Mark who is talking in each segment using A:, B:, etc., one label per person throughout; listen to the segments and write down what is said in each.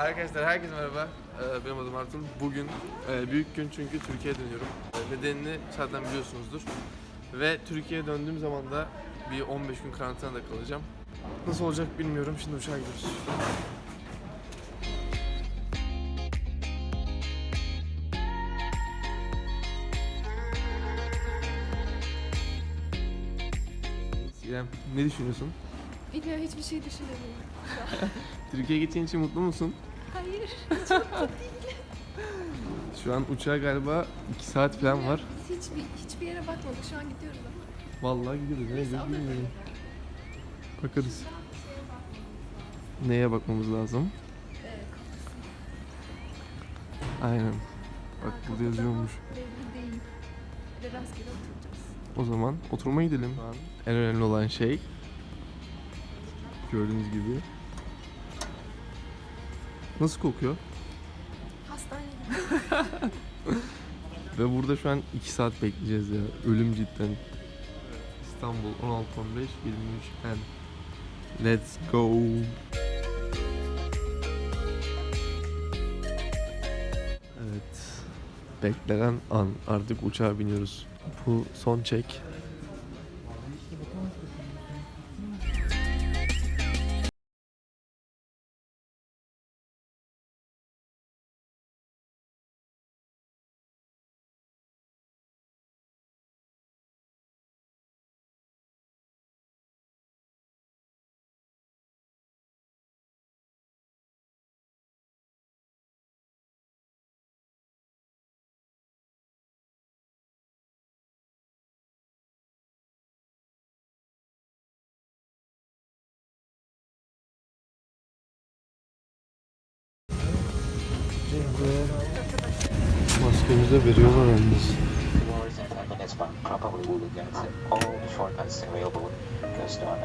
A: Arkadaşlar herkese merhaba. Ee, benim adım Artun. Bugün e, büyük gün çünkü Türkiye'ye dönüyorum. E, nedenini zaten biliyorsunuzdur. Ve Türkiye'ye döndüğüm zaman da bir 15 gün karantinada kalacağım. Nasıl olacak bilmiyorum. Şimdi uçağa gidiyoruz. İrem ne düşünüyorsun?
B: Bilmiyorum hiçbir şey düşünemiyorum.
A: Türkiye'ye gittiğin için mutlu musun?
B: Hayır.
A: Şu an uçağa galiba 2 saat falan var.
B: Biz hiçbir, hiçbir yere bakmadık. Şu an gidiyoruz ama.
A: Vallahi gidiyoruz. Nereye
B: Neyse,
A: gidiyoruz
B: alırız.
A: bilmiyorum. Bakarız. Neye bakmamız lazım?
B: Evet.
A: Aynen. Bak burada yazıyormuş.
B: Belli değil. Bir de rastgele oturacağız.
A: O zaman oturmaya gidelim. En önemli olan şey gördüğünüz gibi nasıl kokuyor?
B: Hastane gibi.
A: Ve burada şu an 2 saat bekleyeceğiz ya. Ölüm cidden. İstanbul 16 15 23 N. Let's go. Evet. Beklenen an. Artık uçağa biniyoruz. Bu son çek.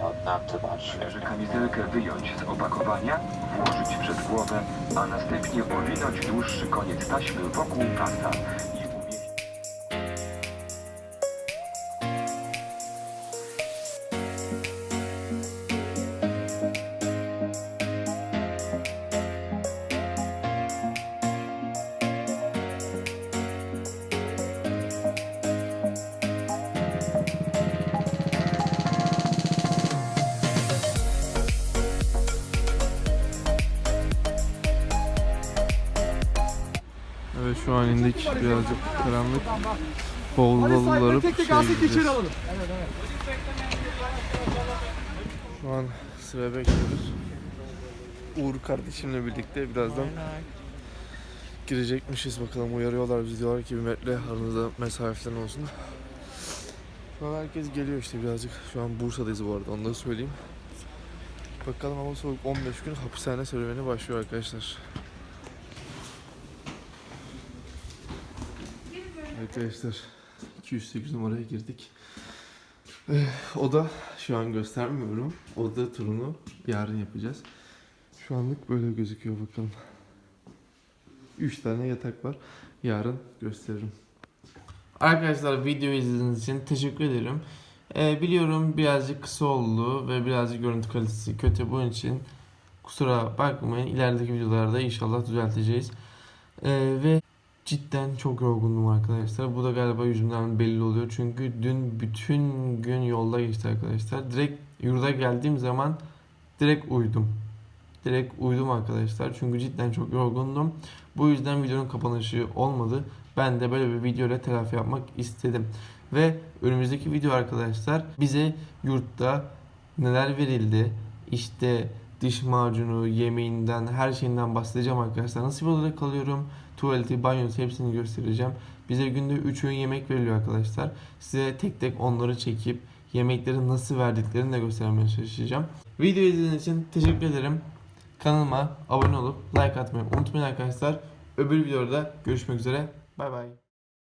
C: Not, not too much.
D: Należy kamizelkę wyjąć z opakowania, włożyć przed głowę, a następnie owinąć dłuższy koniec taśmy wokół pasa
A: şu an indik birazcık karanlık. Bavulları tek tek alsak içeri alalım. Şu an sıra bekliyoruz. Uğur kardeşimle birlikte birazdan girecekmişiz bakalım uyarıyorlar bizi diyorlar ki bir metre aranızda mesafeden olsun. Şu an herkes geliyor işte birazcık. Şu an Bursa'dayız bu arada onu da söyleyeyim. Bakalım ama soğuk 15 gün hapishane serüveni başlıyor arkadaşlar. Arkadaşlar 208 numaraya girdik. Eh, oda şu an göstermiyorum. Oda turunu yarın yapacağız. Şu anlık böyle gözüküyor bakalım. 3 tane yatak var. Yarın gösteririm. Arkadaşlar video izlediğiniz için teşekkür ederim. Ee, biliyorum birazcık kısa oldu ve birazcık görüntü kalitesi kötü. Bunun için kusura bakmayın. İlerideki videolarda inşallah düzelteceğiz. Ee, ve Cidden çok yorgundum arkadaşlar. Bu da galiba yüzümden belli oluyor. Çünkü dün bütün gün yolda geçti arkadaşlar. Direkt yurda geldiğim zaman direkt uyudum. Direkt uyudum arkadaşlar. Çünkü cidden çok yorgundum. Bu yüzden videonun kapanışı olmadı. Ben de böyle bir video ile telafi yapmak istedim. Ve önümüzdeki video arkadaşlar bize yurtta neler verildi? İşte diş macunu, yemeğinden, her şeyinden bahsedeceğim arkadaşlar. Nasıl bir odada kalıyorum? Tuvaleti, banyosu hepsini göstereceğim. Bize günde 3 öğün yemek veriliyor arkadaşlar. Size tek tek onları çekip yemekleri nasıl verdiklerini de göstermeye çalışacağım. Video izlediğiniz için teşekkür ederim. Kanalıma abone olup like atmayı unutmayın arkadaşlar. Öbür videoda görüşmek üzere. Bay bay.